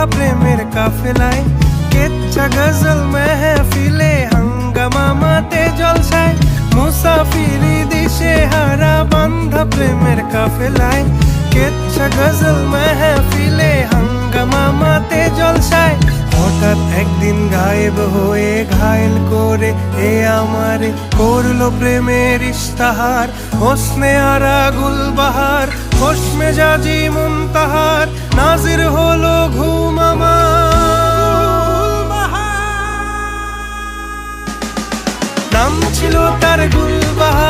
বান্ধা প্রেমের কাফেলায় কেচ্ছা গজল মেহফিলে হাঙ্গামা জলসায় মুসাফিরি দিশে হারা বান্ধা প্রেমের কাফেলায় কেচ্ছা গজল মেহফিলে হাঙ্গামা জলসায় হঠাৎ একদিন গায়েব হয়ে ঘায়েল করে এ আমারে করল প্রেমের ইস্তাহার হোসনে আরা গুলবাহার হোসমে জাজি মুনতাহার নাম ছিল তার গুলবাহার। দেখ